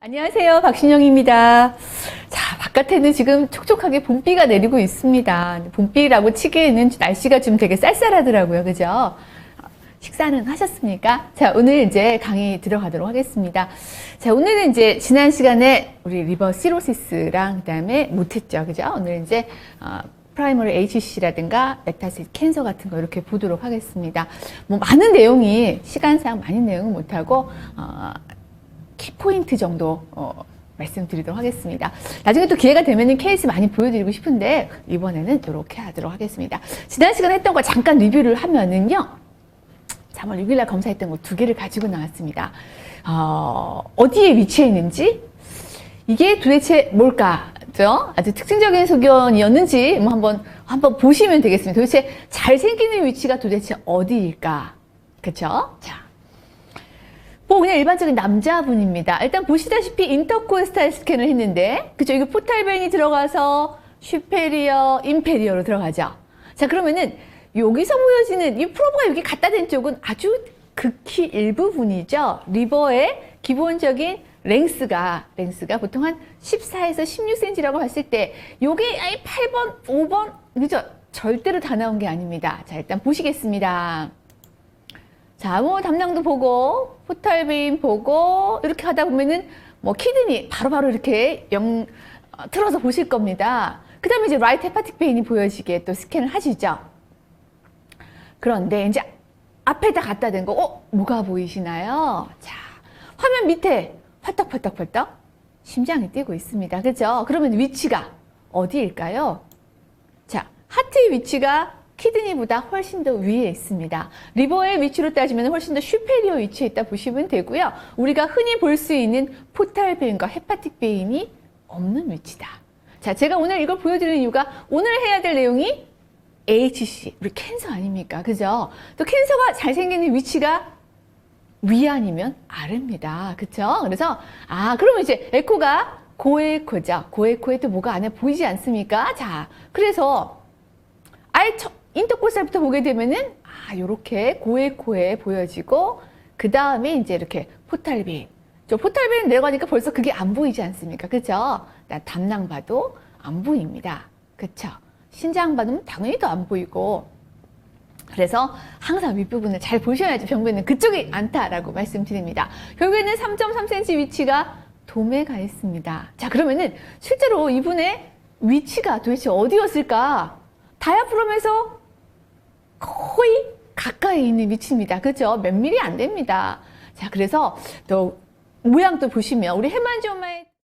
안녕하세요. 박신영입니다. 자, 바깥에는 지금 촉촉하게 봄비가 내리고 있습니다. 봄비라고 치기에는 날씨가 좀 되게 쌀쌀하더라고요. 그죠? 식사는 하셨습니까? 자, 오늘 이제 강의 들어가도록 하겠습니다. 자, 오늘은 이제 지난 시간에 우리 리버 시로시스랑 그다음에 못했죠. 그죠? 오늘 이제 어, 프라이머리 HC라든가 메타시스 캔서 같은 거 이렇게 보도록 하겠습니다. 뭐 많은 내용이 시간상 많은 내용은 못하고 어, 키포인트 정도 어, 말씀드리도록 하겠습니다. 나중에 또 기회가 되면 케이스 많이 보여드리고 싶은데 이번에는 이렇게 하도록 하겠습니다. 지난 시간에 했던 거 잠깐 리뷰를 하면은요. 3월 6일날 검사했던 거 두 개를 가지고 나왔습니다. 어, 어디에 위치해 있는지 이게 도대체 뭘까죠? 아주 특징적인 소견이었는지 뭐 한번 한번 보시면 되겠습니다. 도대체 잘 생기는 위치가 도대체 어디일까? 그쵸? 자. 뭐 그냥 일반적인 남자분입니다. 일단 보시다시피 인터코스탈 스캔을 했는데 그죠? 이거 포탈벤이 들어가서 슈페리어, 인페리어로 들어가죠. 자 그러면은 여기서 보여지는 이 프로브가 여기 갖다 댄 쪽은 아주 극히 일부분이죠. 리버의 기본적인 랭스가 랭스가 보통 한 14에서 16cm라고 봤을 때 요게 아예 8번, 5번 그죠? 절대로 다 나온 게 아닙니다. 자 일단 보시겠습니다. 자, 뭐 담낭도 보고 포탈베인 보고 이렇게 하다 보면은 뭐 키드니 바로 바로 이렇게 영 어, 틀어서 보실 겁니다. 그 다음에 이제 라이트 헤파틱 베인이 보여지게 또 스캔을 하시죠. 그런데 이제 앞에다 갖다 댄 거, 어, 뭐가 보이시나요? 자, 화면 밑에 팔딱팔딱팔딱 심장이 뛰고 있습니다. 그죠? 그러면 위치가 어디일까요? 자, 하트의 위치가 키드니보다 훨씬 더 위에 있습니다. 리버의 위치로 따지면 훨씬 더 슈페리어 위치에 있다 보시면 되고요. 우리가 흔히 볼 수 있는 포탈 베인과 헤파틱 베인이 없는 위치다. 자, 제가 오늘 이걸 보여드리는 이유가 오늘 해야 될 내용이 HC, 우리 캔서 아닙니까? 그죠? 또 캔서가 잘 생기는 위치가 위 아니면 아래입니다. 그쵸? 그래서, 아, 그러면 이제 에코가 고에코죠. 고에코에 또 뭐가 안에 보이지 않습니까? 자, 그래서 아예 첫, 인터코살부터 보게 되면은, 아, 요렇게 고에코에 보여지고, 그 다음에 이제 이렇게 포탈빈. 저 포탈빈 내려가니까 벌써 그게 안 보이지 않습니까? 그죠? 나 담낭 봐도 안 보입니다. 그쵸? 신장 받으면 당연히 더 안 보이고 그래서 항상 윗부분을 잘 보셔야지 병변은 그쪽이 않다라고 말씀드립니다. 결국에는 3.3cm 위치가 도매에 가 있습니다. 자 그러면은 실제로 이분의 위치가 도대체 어디였을까? 다이아프롬에서 거의 가까이 있는 위치입니다. 그죠? 몇 미리 안 됩니다. 자 그래서 또 모양도 보시면 우리 헤만지오마의